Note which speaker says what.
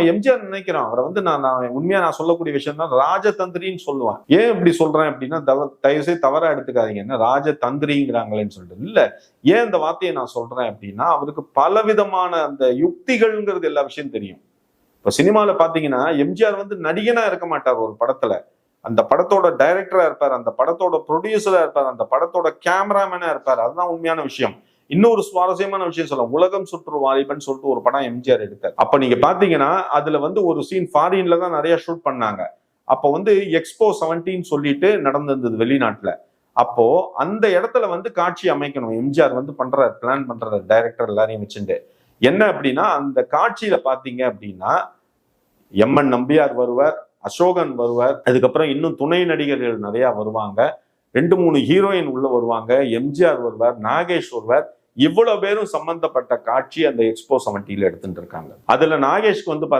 Speaker 1: நம்ம எம்ஜிஆர் நினைக்கிறோம் அவரை வந்து நான் நான் உண்மையா நான் சொல்லக்கூடிய விஷயம் தான் ராஜதந்திரின்னு சொல்லுவேன். ஏன் இப்படி சொல்றேன் அப்படின்னா தவ தயவு தவறா எடுத்துக்காதீங்க. என்ன? ராஜதந்திரிங்கிறாங்களேன்னு சொல்லிட்டு இல்ல. ஏன் இந்த வார்த்தையை நான் சொல்றேன் அப்படின்னா அவருக்கு பலவிதமான அந்த யுக்திகள்ங்கிறது எல்லா விஷயம் தெரியும். இப்ப சினிமால பாத்தீங்கன்னா எம்ஜிஆர் வந்து நடிகனா இருக்க மாட்டார் ஒரு படத்துல. அந்த படத்தோட டைரக்டரா இருப்பார். அந்த படத்தோட ப்ரொடியூசரா இருப்பார். அந்த படத்தோட கேமராமேனா இருப்பார். அதுதான் உண்மையான விஷயம். இன்னொரு சுவாரஸ்யமான விஷயம் சொல்லலாம். உலகம் சுற்று வாலிபன் சொல்லிட்டு ஒரு படம் எம்ஜிஆர் எடுத்தார். அப்ப நீங்க பாத்தீங்கன்னா அதுல வந்து ஒரு சீன் ஃபாரின்ல தான் நிறைய ஷூட் பண்ணாங்க. அப்போ வந்து எக்ஸ்போ செவன்டீன் சொல்லிட்டு நடந்திருந்தது வெளிநாட்டுல. அப்போ அந்த இடத்துல வந்து காட்சி அமைக்கணும். எம்ஜிஆர் வந்து பண்றாரு பிளான் பண்றாரு டைரக்டர் எல்லாரையும் வச்சுட்டு என்ன அப்படின்னா அந்த காட்சியில பாத்தீங்க அப்படின்னா எம்என் நம்பியார் வருவார் அசோகன் வருவார் அதுக்கப்புறம் இன்னும் துணை நடிகர்கள் நிறைய வருவாங்க. ரெண்டு மூணு ஹீரோயின் உள்ள வருவாங்க. எம்ஜிஆர் வருவார் நாகேஷ் வருவார். இவ்வளவு பேரும் சம்பந்தப்பட்ட காட்சி அந்த எக்ஸ்போ செவன்டில எடுத்துட்டு இருக்காங்க. அதுல நாகேஷ்க்கு வந்து பாத்தீங்கன்னா